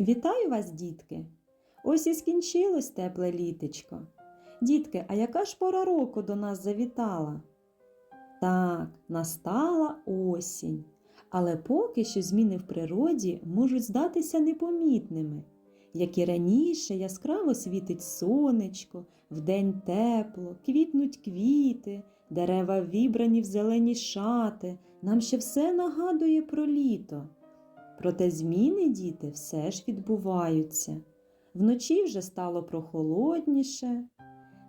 Вітаю вас, дітки! Ось і скінчилось тепле літечко. Дітки, а яка ж пора року до нас завітала? Так, настала осінь. Але поки що зміни в природі можуть здатися непомітними. Як і раніше яскраво світить сонечко, вдень тепло, квітнуть квіти, дерева вібрані в зелені шати, нам ще все нагадує про літо. Проте зміни, діти, все ж відбуваються. Вночі вже стало прохолодніше,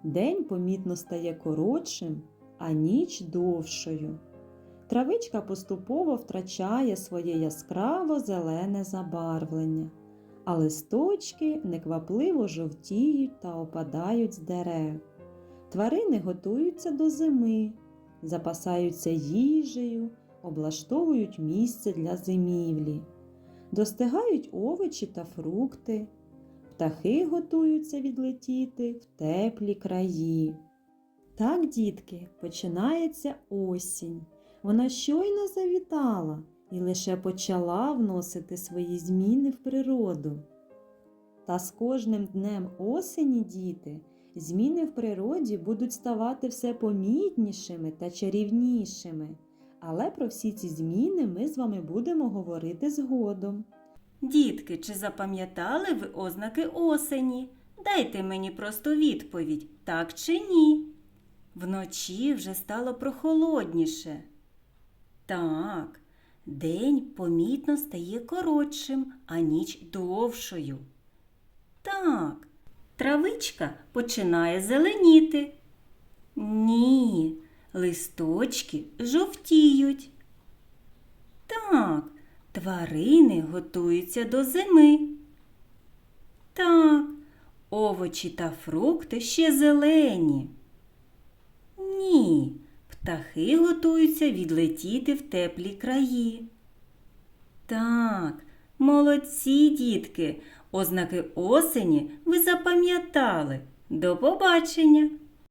день помітно стає коротшим, а ніч довшою. Травичка поступово втрачає своє яскраво зелене забарвлення, а листочки неквапливо жовтіють та опадають з дерев. Тварини готуються до зими, запасаються їжею, облаштовують місце для зимівлі, достигають овочі та фрукти, птахи готуються відлетіти в теплі краї. Так, дітки, починається осінь. Вона щойно завітала і лише почала вносити свої зміни в природу. Та з кожним днем осені, діти, зміни в природі будуть ставати все помітнішими та чарівнішими. Але про всі ці зміни ми з вами будемо говорити згодом. Дітки, чи запам'ятали ви ознаки осені? Дайте мені просто відповідь, так чи ні? Вночі вже стало прохолодніше. Так, день помітно стає коротшим, а ніч довшою. Так, травичка починає зеленіти. Ні, листочки жовтіють. Так, тварини готуються до зими. Так, овочі та фрукти ще зелені. Ні, птахи готуються відлетіти в теплі краї. Так, молодці, дітки, ознаки осені ви запам'ятали. До побачення!